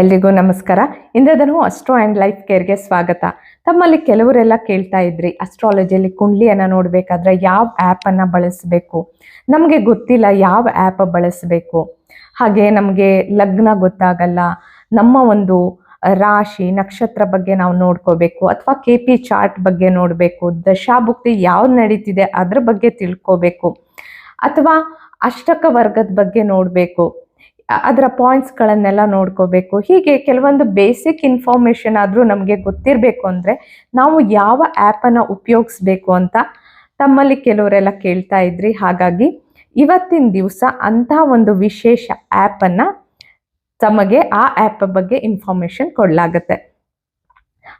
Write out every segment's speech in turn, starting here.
ಎಲ್ರಿಗೂ ನಮಸ್ಕಾರ. Indradhanu astro and life ಕೇರ್ಗೆ ಸ್ವಾಗತ. ತಮ್ಮಲ್ಲಿ ಕೆಲವರೆಲ್ಲ ಕೇಳ್ತಾ ಇದ್ರಿ ಅಸ್ಟ್ರಾಲಜಿಯಲ್ಲಿ ಕುಂಡ್ಲಿಯನ್ನು ನೋಡಬೇಕಾದ್ರೆ ಯಾವ ಆ್ಯಪನ್ನು ಬಳಸಬೇಕು? ನಮಗೆ ಗೊತ್ತಿಲ್ಲ ಯಾವ ಆ್ಯಪ್ ಬಳಸಬೇಕು? ಹಾಗೆ ನಮಗೆ ಲಗ್ನ ಗೊತ್ತಾಗಲ್ಲ, ನಮ್ಮ ಒಂದು ರಾಶಿ ನಕ್ಷತ್ರ ಬಗ್ಗೆ ನಾವು ನೋಡ್ಕೋಬೇಕು, ಅಥವಾ ಕೆ ಪಿ ಚಾರ್ಟ್ ಬಗ್ಗೆ ನೋಡಬೇಕು, ದಶಾಭುಕ್ತಿ ಯಾವ್ದು ನಡೀತಿದೆ ಅದ್ರ ಬಗ್ಗೆ ತಿಳ್ಕೋಬೇಕು, ಅಥವಾ ಅಷ್ಟಕ ವರ್ಗದ ಬಗ್ಗೆ ನೋಡಬೇಕು. ಅದರ ಪಾಯಿಂಟ್ಸ್ಗಳನ್ನೆಲ್ಲ ನೋಡ್ಕೋಬೇಕು. ಹೀಗೆ ಕೆಲವೊಂದು ಬೇಸಿಕ್ ಇನ್ಫಾರ್ಮೇಷನ್ ಆದರೂ ನಮಗೆ ಗೊತ್ತಿರಬೇಕು ಅಂದರೆ ನಾವು ಯಾವ ಆ್ಯಪನ್ನು ಉಪಯೋಗಿಸ್ಬೇಕು ಅಂತ ತಮ್ಮಲ್ಲಿ ಕೆಲವರೆಲ್ಲ ಕೇಳ್ತಾ ಇದ್ರಿ. ಹಾಗಾಗಿ ಇವತ್ತಿನ ದಿವಸ ಅಂಥ ಒಂದು ವಿಶೇಷ ಆ್ಯಪನ್ನು ತಮಗೆ ಆ ಆ್ಯಪ್ ಬಗ್ಗೆ ಇನ್ಫಾರ್ಮೇಷನ್ ಕೊಡಲಾಗುತ್ತೆ.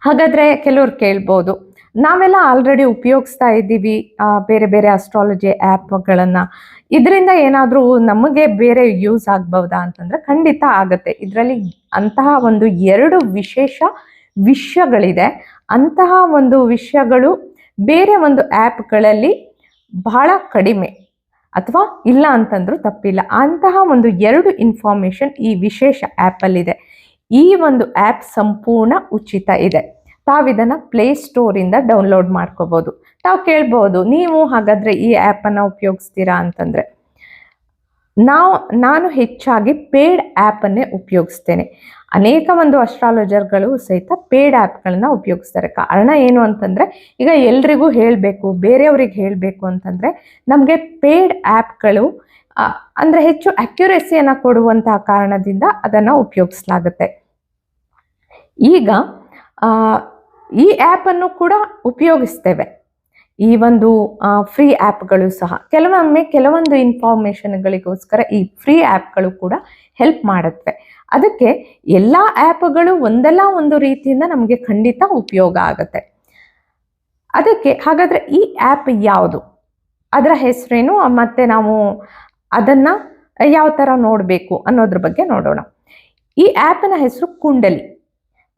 ಹಾಗಾದರೆ ಕೆಲವ್ರು ಕೇಳ್ಬೋದು ನಾವೆಲ್ಲ ಆಲ್ರೆಡಿ ಉಪಯೋಗಿಸ್ತಾ ಇದ್ದೀವಿ ಬೇರೆ ಬೇರೆ ಅಸ್ಟ್ರಾಲಜಿ ಆ್ಯಪ್ಗಳನ್ನು ಇದರಿಂದ ಏನಾದರೂ ನಮಗೆ ಬೇರೆ ಯೂಸ್ ಆಗ್ಬೋದಾ ಅಂತಂದರೆ ಖಂಡಿತ ಆಗುತ್ತೆ. ಇದರಲ್ಲಿ ಅಂತಹ ಒಂದು ಎರಡು ವಿಶೇಷ ವಿಷಯಗಳಿದೆ. ಅಂತಹ ಒಂದು ವಿಷಯಗಳು ಬೇರೆ ಒಂದು ಆ್ಯಪ್ಗಳಲ್ಲಿ ಬಹಳ ಕಡಿಮೆ. ಅಥವಾ ಇಲ್ಲ ಅಂತಂದ್ರೂ ತಪ್ಪಿಲ್ಲ. ಅಂತಹ ಒಂದು ಎರಡು ಇನ್ಫಾರ್ಮೇಷನ್ ಈ ವಿಶೇಷ ಆ್ಯಪಲ್ಲಿದೆ ಈ ಒಂದು ಆ್ಯಪ್ ಸಂಪೂರ್ಣ ಉಚಿತ ಇದೆ. ತಾವಿದನ್ನ ಪ್ಲೇ ಸ್ಟೋರಿಂದ ಡೌನ್ಲೋಡ್ ಮಾಡ್ಕೋಬೋದು. ತಾವು ಕೇಳ್ಬೋದು, ನೀವು ಹಾಗಾದರೆ ಈ ಆ್ಯಪನ್ನು ಉಪಯೋಗಿಸ್ತೀರಾ ಅಂತಂದರೆ. ನಾವು, ನಾನು ಹೆಚ್ಚಾಗಿ ಪೇಡ್ ಆ್ಯಪನ್ನೇ ಉಪಯೋಗಿಸ್ತೇನೆ. ಅನೇಕ ಒಂದು ಅಸ್ಟ್ರಾಲಜರ್ಗಳು ಸಹಿತ ಪೇಡ್ ಆ್ಯಪ್ಗಳನ್ನ ಉಪಯೋಗಿಸ್ತಾರೆ. ಕಾರಣ ಏನು ಅಂತಂದರೆ, ಈಗ ಎಲ್ರಿಗೂ ಹೇಳಬೇಕು, ಬೇರೆಯವ್ರಿಗೆ ಹೇಳಬೇಕು ಅಂತಂದರೆ, ನಮಗೆ ಪೇಡ್ ಆ್ಯಪ್ಗಳು ಅಂದರೆ ಹೆಚ್ಚು ಅಕ್ಯುರೆಸಿಯನ್ನು ಕೊಡುವಂತಹ ಕಾರಣದಿಂದ ಅದನ್ನು ಉಪಯೋಗಿಸಲಾಗುತ್ತೆ. ಈಗ ಈ ಆ್ಯಪನ್ನು ಕೂಡ ಉಪಯೋಗಿಸ್ತೇವೆ. ಈ ಒಂದು ಫ್ರೀ ಆ್ಯಪ್ಗಳು ಸಹ. ಕೆಲವೊಮ್ಮೆ ಕೆಲವೊಂದು ಇನ್ಫಾರ್ಮೇಷನ್ಗಳಿಗೋಸ್ಕರ ಈ ಫ್ರೀ ಆ್ಯಪ್ಗಳು ಕೂಡ ಹೆಲ್ಪ್ ಮಾಡುತ್ತವೆ. ಅದಕ್ಕೆ ಎಲ್ಲ ಆ್ಯಪ್ಗಳು ಒಂದಲ್ಲ ಒಂದು ರೀತಿಯಿಂದ ನಮಗೆ ಖಂಡಿತ ಉಪಯೋಗ ಆಗುತ್ತೆ. ಅದಕ್ಕೆ ಹಾಗಾದರೆ ಈ ಆ್ಯಪ್ ಯಾವುದು? ಅದರ ಹೆಸರೇನು? ಮತ್ತು ನಾವು ಅದನ್ನು ಯಾವ ಥರ ನೋಡಬೇಕು ಅನ್ನೋದ್ರ ಬಗ್ಗೆ ನೋಡೋಣ. ಈ ಆ್ಯಪಿನ ಹೆಸರು ಕುಂಡಲಿ.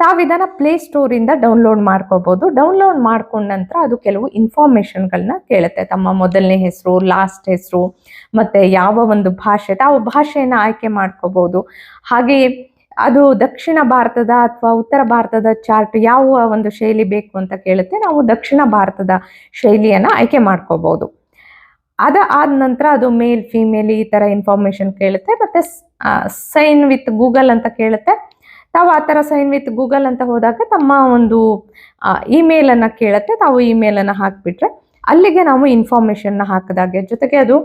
ತಾವು ಪ್ಲೇ ಸ್ಟೋರಿಂದ ಡೌನ್ಲೋಡ್ ಮಾಡ್ಕೋಬಹುದು ಡೌನ್ಲೋಡ್ ಮಾಡ್ಕೊಂಡ ನಂತರ ಅದು ಕೆಲವು ಇನ್ಫಾರ್ಮೇಷನ್ಗಳನ್ನ ಕೇಳುತ್ತೆ. ತಮ್ಮ ಮೊದಲನೇ ಹೆಸರು ಲಾಸ್ಟ್ ಹೆಸರು, ಮತ್ತು ಯಾವ ಒಂದು ಭಾಷೆ, ತಾವು ಭಾಷೆಯನ್ನು ಆಯ್ಕೆ ಮಾಡ್ಕೋಬಹುದು ಹಾಗೆಯೇ ಅದು ದಕ್ಷಿಣ ಭಾರತದ ಅಥವಾ ಉತ್ತರ ಭಾರತದ ಚಾರ್ಟ್ ಯಾವ ಒಂದು ಶೈಲಿ ಬೇಕು ಅಂತ ಕೇಳುತ್ತೆ, ನಾವು ದಕ್ಷಿಣ ಭಾರತದ ಶೈಲಿಯನ್ನು ಆಯ್ಕೆ ಮಾಡ್ಕೋಬಹುದು ಅದ ಆದ ನಂತರ ಅದು ಮೇಲ್ ಫಿಮೇಲ್ ಈ ಥರ ಇನ್ಫಾರ್ಮೇಷನ್ ಕೇಳುತ್ತೆ. ಮತ್ತು ಸೈನ್ ವಿತ್ ಗೂಗಲ್ ಅಂತ ಕೇಳುತ್ತೆ. ತಾವು ಆ ಥರ ಸೈನ್ ವಿತ್ ಗೂಗಲ್ ಅಂತ ಹೋದಾಗ ತಮ್ಮ ಒಂದು ಇಮೇಲನ್ನು ಕೇಳುತ್ತೆ. ತಾವು ಇಮೇಲನ್ನು ಹಾಕಿಬಿಟ್ರೆ ಅಲ್ಲಿಗೆ ನಾವು ಇನ್ಫಾರ್ಮೇಷನ್ನ ಹಾಕಿದಾಗೆ. ಜೊತೆಗೆ ಅದು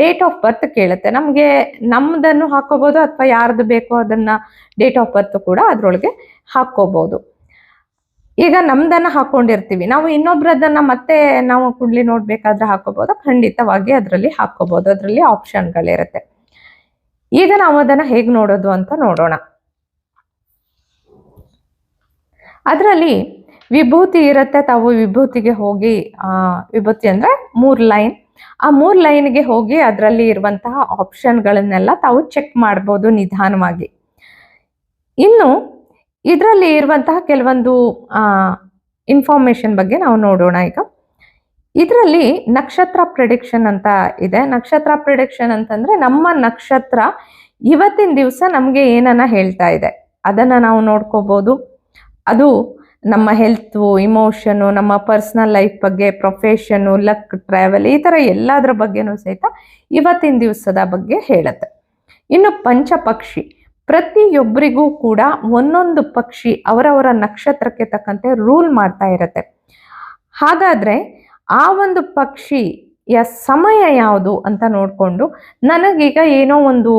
ಡೇಟ್ ಆಫ್ ಬರ್ತ್ ಕೇಳುತ್ತೆ. ನಮಗೆ ನಮ್ಮದನ್ನು ಹಾಕೋಬೋದು ಅಥವಾ ಯಾರ್ದು ಬೇಕೋ ಅದನ್ನು ಡೇಟ್ ಆಫ್ ಬರ್ತ್ ಕೂಡ ಅದರೊಳಗೆ ಹಾಕ್ಕೋಬೋದು ಈಗ ನಮ್ದನ್ನ ಹಾಕೊಂಡಿರ್ತೀವಿ. ನಾವು ಇನ್ನೊಬ್ರದನ್ನ ಮತ್ತೆ ನಾವು ಕುಡ್ಲಿ ನೋಡ್ಬೇಕಾದ್ರೆ ಹಾಕೋಬಹುದು ಖಂಡಿತವಾಗಿ ಅದರಲ್ಲಿ ಹಾಕೋಬಹುದು ಅದರಲ್ಲಿ ಆಪ್ಷನ್ಗಳಿರುತ್ತೆ ಈಗ ನಾವು ಅದನ್ನ ಹೇಗೆ ನೋಡೋದು ಅಂತ ನೋಡೋಣ. ಅದರಲ್ಲಿ ವಿಭೂತಿ ಇರುತ್ತೆ, ತಾವು ವಿಭೂತಿಗೆ ಹೋಗಿ ವಿಭೂತಿ ಅಂದರೆ ಮೂರು ಲೈನ್. ಆ ಮೂರು ಲೈನ್ಗೆ ಹೋಗಿ ಅದರಲ್ಲಿ ಇರುವಂತಹ ಆಪ್ಷನ್ಗಳನ್ನೆಲ್ಲ ತಾವು ಚೆಕ್ ಮಾಡ್ಬೋದು ನಿಧಾನವಾಗಿ. ಇನ್ನು ಇದರಲ್ಲಿ ಇರುವಂತಹ ಕೆಲವೊಂದು ಇನ್ಫಾರ್ಮೇಷನ್ ಬಗ್ಗೆ ನಾವು ನೋಡೋಣ ಈಗ. ಇದರಲ್ಲಿ ನಕ್ಷತ್ರ ಪ್ರಿಡಿಕ್ಷನ್ ಅಂತ ಇದೆ. ನಕ್ಷತ್ರ ಪ್ರಿಡಿಕ್ಷನ್ ಅಂತಂದರೆ ನಮ್ಮ ನಕ್ಷತ್ರ ಇವತ್ತಿನ ದಿವಸ ನಮಗೆ ಏನನ್ನ ಹೇಳ್ತಾ ಇದೆ. ಅದನ್ನು ನಾವು ನೋಡ್ಕೋಬಹುದು ಅದು ನಮ್ಮ ಹೆಲ್ತು ಇಮೋಷನು ನಮ್ಮ ಪರ್ಸ್ನಲ್ ಲೈಫ್ ಬಗ್ಗೆ ಪ್ರೊಫೆಷನು ಲಕ್ ಟ್ರಾವೆಲ್ ಈ ಥರ ಎಲ್ಲದರ ಬಗ್ಗೆನೂ ಸಹಿತ ಇವತ್ತಿನ ದಿವಸದ ಬಗ್ಗೆ ಹೇಳುತ್ತೆ. ಇನ್ನು ಪಂಚಪಕ್ಷಿ, ಪ್ರತಿಯೊಬ್ಬರಿಗೂ ಕೂಡ ಒಂದೊಂದು ಪಕ್ಷಿ ಅವರವರ ನಕ್ಷತ್ರಕ್ಕೆ ತಕ್ಕಂತೆ ರೂಲ್ ಮಾಡ್ತಾ ಇರುತ್ತೆ. ಹಾಗಾದರೆ ಆ ಒಂದು ಪಕ್ಷಿಯ ಸಮಯ ಯಾವುದು ಅಂತ ನೋಡಿಕೊಂಡು ನನಗೀಗ ಏನೋ ಒಂದು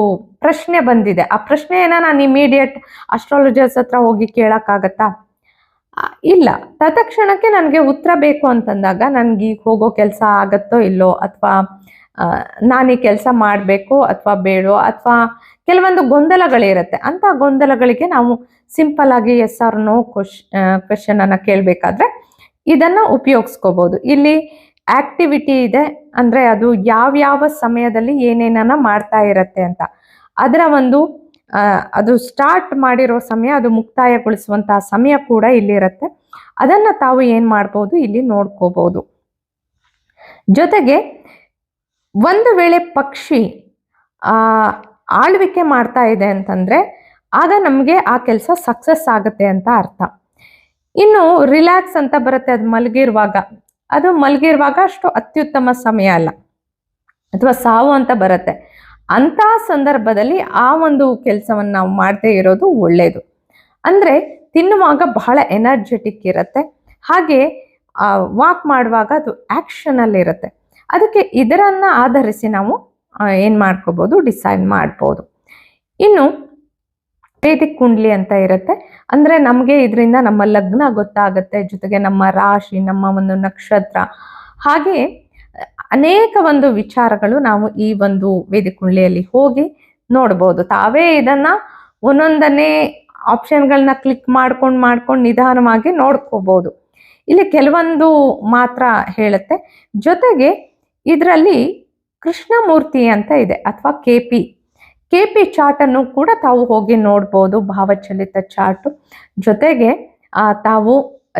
ಪ್ರಶ್ನೆ ಬಂದಿದೆ. ಆ ಪ್ರಶ್ನೆಯನ್ನ ನಾನು ಇಮಿಡಿಯೇಟ್ ಅಸ್ಟ್ರಾಲಜರ್ಸ್ ಹತ್ರ ಹೋಗಿ ಕೇಳೋಕ್ಕಾಗತ್ತಾ? ಇಲ್ಲ. ತತ್ಕ್ಷಣಕ್ಕೆ ನನಗೆ ಉತ್ತರ ಬೇಕು ಅಂತಂದಾಗ ನನಗೆ ಈಗ ಹೋಗೋ ಕೆಲಸ ಆಗತ್ತೋ ಇಲ್ಲೋ ಅಥವಾ ನಾನೀ ಕೆಲಸ ಮಾಡಬೇಕು ಅಥವಾ ಬೇಡೋ ಅಥವಾ ಕೆಲವೊಂದು ಗೊಂದಲಗಳಿರುತ್ತೆ. ಅಂತ ಗೊಂದಲಗಳಿಗೆ ನಾವು ಸಿಂಪಲ್ ಆಗಿ ಎಸ್ ಆರ್ ನೋ ಕ್ವಶ್ ಕ್ವಶನ್ ಅನ್ನ ಕೇಳಬೇಕಾದ್ರೆ ಇದನ್ನು ಉಪಯೋಗಿಸ್ಕೋಬೋದು. ಇಲ್ಲಿ ಆಕ್ಟಿವಿಟಿ ಇದೆ ಅಂದ್ರೆ ಅದು ಯಾವ್ಯಾವ ಸಮಯದಲ್ಲಿ ಏನೇನನ್ನ ಮಾಡ್ತಾ ಇರತ್ತೆ ಅಂತ. ಅದರ ಒಂದು ಅದು ಸ್ಟಾರ್ಟ್ ಮಾಡಿರೋ ಸಮಯ, ಅದು ಮುಕ್ತಾಯಗೊಳಿಸುವಂತಹ ಸಮಯ ಕೂಡ ಇಲ್ಲಿರುತ್ತೆ ಅದನ್ನ ತಾವು ಏನ್ ಮಾಡ್ಬೋದು? ಇಲ್ಲಿ ನೋಡ್ಕೋಬಹುದು ಜೊತೆಗೆ ಒಂದು ವೇಳೆ ಪಕ್ಷಿ, ಆ, ಆಳ್ವಿಕೆ ಮಾಡ್ತಾ ಇದೆ ಅಂತಂದ್ರೆ ಆಗ ನಮಗೆ ಆ ಕೆಲಸ ಸಕ್ಸಸ್ ಆಗುತ್ತೆ ಅಂತ ಅರ್ಥ. ಇನ್ನು ರಿಲ್ಯಾಕ್ಸ್ ಅಂತ ಬರುತ್ತೆ, ಅದು ಮಲಗಿರುವಾಗ. ಅದು ಮಲಗಿರುವಾಗ ಅಷ್ಟು ಅತ್ಯುತ್ತಮ ಸಮಯ ಅಲ್ಲ. ಅಥವಾ ಸಾವು ಅಂತ ಬರುತ್ತೆ. ಅಂತ ಸಂದರ್ಭದಲ್ಲಿ ಆ ಒಂದು ಕೆಲಸವನ್ನು ನಾವು ಮಾಡದೇ ಇರೋದು ಒಳ್ಳೆಯದು ಅಂದರೆ ತಿನ್ನುವಾಗ ಬಹಳ ಎನರ್ಜೆಟಿಕ್ ಇರುತ್ತೆ. ಹಾಗೆ ವಾಕ್ ಮಾಡುವಾಗ ಅದು ಆ್ಯಕ್ಷನಲ್ಲಿ ಇರುತ್ತೆ. ಅದಕ್ಕೆ ಇದರನ್ನು ಆಧರಿಸಿ ನಾವು ಏನು ಮಾಡ್ಕೋಬೋದು ಡಿಸೈಡ್ ಮಾಡ್ಬೋದು. ಇನ್ನು ವೇದಿಕ್ ಕುಂಡ್ಲಿ ಅಂತ ಇರುತ್ತೆ. ಅಂದ್ರೆ ನಮಗೆ ಇದರಿಂದ ನಮ್ಮ ಲಗ್ನ ಗೊತ್ತಾಗುತ್ತೆ. ಜೊತೆಗೆ ನಮ್ಮ ರಾಶಿ, ನಮ್ಮ ಒಂದು ನಕ್ಷತ್ರ. ಹಾಗೆ ಅನೇಕ ಒಂದು ವಿಚಾರಗಳು ನಾವು ಈ ಒಂದು ವೇದಿಕ್ ಕುಂಡ್ಲಿಯಲ್ಲಿ ಹೋಗಿ ನೋಡ್ಬೋದು. ತಾವೇ ಇದನ್ನ ಒಂದೊಂದನೇ ಆಪ್ಷನ್ಗಳನ್ನ ಕ್ಲಿಕ್ ಮಾಡ್ಕೊಂಡು ಮಾಡ್ಕೊಂಡು ನಿಧಾನವಾಗಿ ನೋಡ್ಕೋಬಹುದು ಇಲ್ಲಿ ಕೆಲವೊಂದು ಮಾತ್ರ ಹೇಳುತ್ತೆ. ಜೊತೆಗೆ ಇದರಲ್ಲಿ ಕೃಷ್ಣಮೂರ್ತಿ ಅಂತ ಇದೆ, ಅಥವಾ ಕೆ ಪಿ. ಕೆ ಪಿ ಚಾರ್ಟನ್ನು ಕೂಡ ತಾವು ಹೋಗಿ ನೋಡ್ಬೋದು, ಭಾವಚಲಿತ ಚಾರ್ಟು ಜೊತೆಗೆ ತಾವು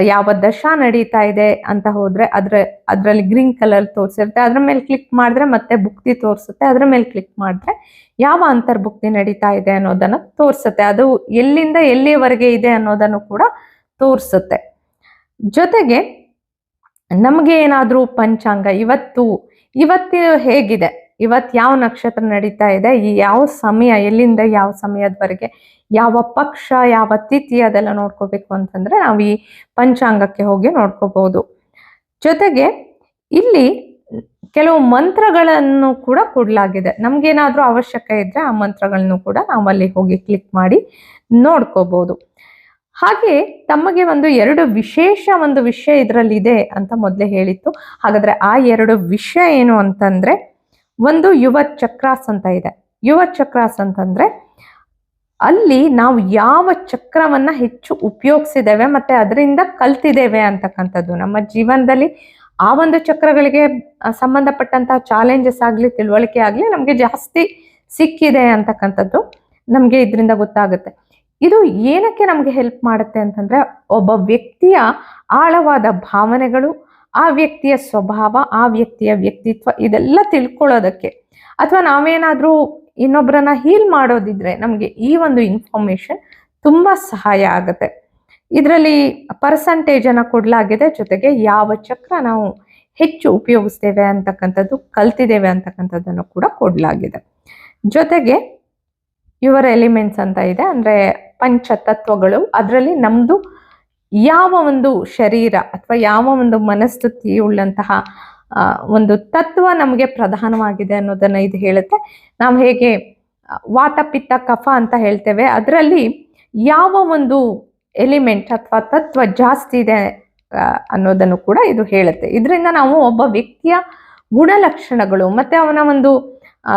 ಯಾವ ದಶ ನಡೀತಾ ಇದೆ ಅಂತ ಹೋದ್ರೆ ಅದ್ರ, ಅದರಲ್ಲಿ ಗ್ರೀನ್ ಕಲರ್ ತೋರಿಸಿರುತ್ತೆ. ಅದ್ರ ಮೇಲೆ ಕ್ಲಿಕ್ ಮಾಡಿದ್ರೆ ಮತ್ತೆ ಭುಕ್ತಿ ತೋರಿಸುತ್ತೆ. ಅದ್ರ ಮೇಲೆ ಕ್ಲಿಕ್ ಮಾಡಿದ್ರೆ ಯಾವ ಅಂತರ್ಭುಕ್ತಿ ನಡೀತಾ ಇದೆ ಅನ್ನೋದನ್ನ ತೋರಿಸುತ್ತೆ. ಅದು ಎಲ್ಲಿಂದ ಎಲ್ಲಿಯವರೆಗೆ ಇದೆ ಅನ್ನೋದನ್ನು ಕೂಡ ತೋರಿಸುತ್ತೆ. ಜೊತೆಗೆ, ನಮಗೆ ಏನಾದರೂ ಪಂಚಾಂಗ, ಇವತ್ತು ಇವತ್ತು ಹೇಗಿದೆ? ಇವತ್ತು ಯಾವ ನಕ್ಷತ್ರ ನಡೀತಾ ಇದೆ, ಈ ಯಾವ ಸಮಯ, ಎಲ್ಲಿಂದ ಯಾವ ಸಮಯದವರೆಗೆ, ಯಾವ ಪಕ್ಷ, ಯಾವ ತಿಥಿ ಅದೆಲ್ಲ ನೋಡ್ಕೋಬೇಕು ಅಂತಂದ್ರೆ ನಾವು ಈ ಪಂಚಾಂಗಕ್ಕೆ ಹೋಗಿ ನೋಡ್ಕೋಬಹುದು. ಜೊತೆಗೆ ಇಲ್ಲಿ ಕೆಲವು ಮಂತ್ರಗಳನ್ನು ಕೂಡ ಕೊಡಲಾಗಿದೆ. ನಮ್ಗೇನಾದ್ರೂ ಅವಶ್ಯಕ ಇದ್ರೆ ಆ ಮಂತ್ರಗಳನ್ನು ಕೂಡ ನಾವು ಅಲ್ಲಿ ಹೋಗಿ ಕ್ಲಿಕ್ ಮಾಡಿ ನೋಡ್ಕೋಬಹುದು. ಹಾಗೆ ತಮಗೆ ಒಂದು ಎರಡು ವಿಶೇಷ ಒಂದು ವಿಷಯ ಇದರಲ್ಲಿ ಇದೆ ಅಂತ ಮೊದಲೇ ಹೇಳಿತ್ತು. ಹಾಗಾದ್ರೆ ಆ ಎರಡು ವಿಷಯ ಏನು ಅಂತಂದ್ರೆ ಒಂದು ಯುವ ಚಕ್ರಾಸ್ ಅಂತ ಇದೆ. ಯುವ ಚಕ್ರಾಸ್ ಅಂತಂದ್ರೆ ಅಲ್ಲಿ ನಾವು ಯಾವ ಚಕ್ರವನ್ನ ಹೆಚ್ಚು ಉಪಯೋಗಿಸಿದ್ದೇವೆ ಮತ್ತೆ ಅದರಿಂದ ಕಲ್ತಿದ್ದೇವೆ ಅಂತಕ್ಕಂಥದ್ದು. ನಮ್ಮ ಜೀವನದಲ್ಲಿ ಆ ಒಂದು ಚಕ್ರಗಳಿಗೆ ಸಂಬಂಧಪಟ್ಟಂತಹ ಚಾಲೆಂಜಸ್ ಆಗಲಿ, ತಿಳುವಳಿಕೆ ಆಗಲಿ ನಮಗೆ ಜಾಸ್ತಿ ಸಿಕ್ಕಿದೆ ಅಂತಕ್ಕಂಥದ್ದು ನಮಗೆ ಇದರಿಂದ ಗೊತ್ತಾಗುತ್ತೆ. ಇದು ಏನಕ್ಕೆ ನಮಗೆ ಹೆಲ್ಪ್ ಮಾಡುತ್ತೆ ಅಂತಂದ್ರೆ, ಒಬ್ಬ ವ್ಯಕ್ತಿಯ ಆಳವಾದ ಭಾವನೆಗಳು ಆ ವ್ಯಕ್ತಿಯ ಸ್ವಭಾವ, ಆ ವ್ಯಕ್ತಿಯ ವ್ಯಕ್ತಿತ್ವ ಇದೆಲ್ಲ ತಿಳ್ಕೊಳ್ಳೋದಕ್ಕೆ. ಅಥವಾ ನಾವೇನಾದರೂ ಇನ್ನೊಬ್ಬರನ್ನ ಹೀಲ್ ಮಾಡೋದಿದ್ರೆ ನಮಗೆ ಈ ಒಂದು ಇನ್ಫಾರ್ಮೇಶನ್ ತುಂಬಾ ಸಹಾಯ ಆಗುತ್ತೆ. ಇದರಲ್ಲಿ ಪರ್ಸಂಟೇಜ್ ಅನ್ನ ಕೊಡಲಾಗಿದೆ. ಜೊತೆಗೆ ಯಾವ ಚಕ್ರ ನಾವು ಹೆಚ್ಚು ಉಪಯೋಗಿಸ್ತೇವೆ ಅಂತಕ್ಕಂಥದ್ದು, ಕಲ್ತಿದ್ದೇವೆ ಅಂತಕ್ಕಂಥದ್ದನ್ನು ಕೂಡ ಕೊಡಲಾಗಿದೆ. ಜೊತೆಗೆ ಯುವರ್ ಎಲಿಮೆಂಟ್ಸ್ ಅಂತ ಇದೆ. ಅಂದ್ರೆ ಪಂಚತತ್ವಗಳು. ಅದರಲ್ಲಿ ನಮ್ದು ಯಾವ ಒಂದು ಶರೀರ ಅಥವಾ ಯಾವ ಒಂದು ಮನಸ್ಥಿತಿ ಉಳ್ಳಂತಹ ಒಂದು ತತ್ವ ನಮಗೆ ಪ್ರಧಾನವಾಗಿದೆ ಅನ್ನೋದನ್ನ ಇದು ಹೇಳುತ್ತೆ. ನಾವು ಹೇಗೆ ವಾತ, ಪಿತ್ತ, ಕಫ ಅಂತ ಹೇಳ್ತೇವೆ, ಅದರಲ್ಲಿ ಯಾವ ಒಂದು ಎಲಿಮೆಂಟ್ ಅಥವಾ ತತ್ವ ಜಾಸ್ತಿ ಇದೆ ಅನ್ನೋದನ್ನು ಕೂಡ ಇದು ಹೇಳುತ್ತೆ. ಇದರಿಂದ ನಾವು ಒಬ್ಬ ವ್ಯಕ್ತಿಯ ಗುಣಲಕ್ಷಣಗಳು ಮತ್ತೆ ಅವನ ಒಂದು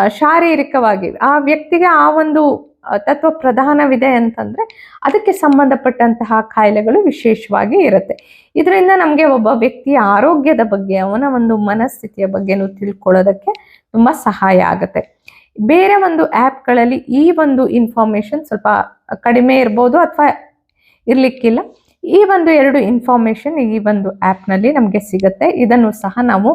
ಶಾರೀರಿಕವಾಗಿ ಆ ವ್ಯಕ್ತಿಗೆ ಆ ಒಂದು ತತ್ವ ಪ್ರಧಾನವಿದೆ ಅಂತಂದ್ರೆ ಅದಕ್ಕೆ ಸಂಬಂಧಪಟ್ಟಂತಹ ಕಾಯಿಲೆಗಳು ವಿಶೇಷವಾಗಿ ಇರುತ್ತೆ. ಇದರಿಂದ ನಮಗೆ ಒಬ್ಬ ವ್ಯಕ್ತಿಯ ಆರೋಗ್ಯದ ಬಗ್ಗೆ, ಅವನ ಒಂದು ಮನಸ್ಥಿತಿಯ ಬಗ್ಗೆನೂ ತಿಳ್ಕೊಳ್ಳೋದಕ್ಕೆ ತುಂಬಾ ಸಹಾಯ ಆಗುತ್ತೆ. ಬೇರೆ ಒಂದು ಆ್ಯಪ್ಗಳಲ್ಲಿ ಈ ಒಂದು ಇನ್ಫಾರ್ಮೇಶನ್ ಸ್ವಲ್ಪ ಕಡಿಮೆ ಇರ್ಬೋದು ಅಥವಾ ಇರ್ಲಿಕ್ಕಿಲ್ಲ. ಈ ಒಂದು ಎರಡು ಇನ್ಫಾರ್ಮೇಶನ್ ಈ ಒಂದು ಆ್ಯಪ್ನಲ್ಲಿ ನಮಗೆ ಸಿಗುತ್ತೆ. ಇದನ್ನು ಸಹ ನಾವು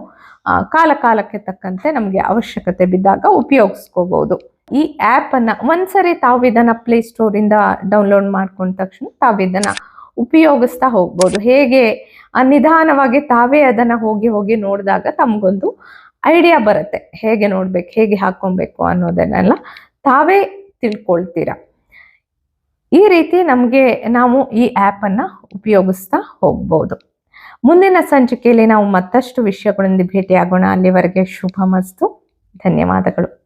ಕಾಲ ಕಾಲಕ್ಕೆ ತಕ್ಕಂತೆ ನಮಗೆ ಅವಶ್ಯಕತೆ ಬಿದ್ದಾಗ ಉಪಯೋಗಿಸ್ಕೋಬಹುದು ಈ ಆ್ಯಪನ್ನು ಒಂದ್ಸರಿ ತಾವು ಇದನ್ನು ಪ್ಲೇ ಸ್ಟೋರ್ ಇಂದ ಡೌನ್ಲೋಡ್ ಮಾಡ್ಕೊಂಡ ತಕ್ಷಣ ತಾವು ಇದನ್ನು ಉಪಯೋಗಿಸ್ತಾ ಹೋಗ್ಬೋದು. ಹೇಗೆ? ನಿಧಾನವಾಗಿ ತಾವೇ ಅದನ್ನ ಹೋಗಿ ಹೋಗಿ ನೋಡಿದಾಗ ತಮಗೊಂದು ಐಡಿಯಾ ಬರುತ್ತೆ. ಹೇಗೆ ನೋಡ್ಬೇಕು, ಹೇಗೆ ಹಾಕೊಬೇಕು ಅನ್ನೋದನ್ನೆಲ್ಲ ತಾವೇ ತಿಳ್ಕೊಳ್ತೀರಾ? ಈ ರೀತಿ ನಮಗೆ ನಾವು ಈ ಆ್ಯಪನ್ನು ಉಪಯೋಗಿಸ್ತಾ ಹೋಗ್ಬೋದು. ಮುಂದಿನ ಸಂಚಿಕೆಯಲ್ಲಿ ನಾವು ಮತ್ತಷ್ಟು ವಿಷಯಗಳೊಂದಿಗೆ ಭೇಟಿಯಾಗೋಣ. ಅಲ್ಲಿವರೆಗೆ ಶುಭ ಮಸ್ತು ಧನ್ಯವಾದಗಳು.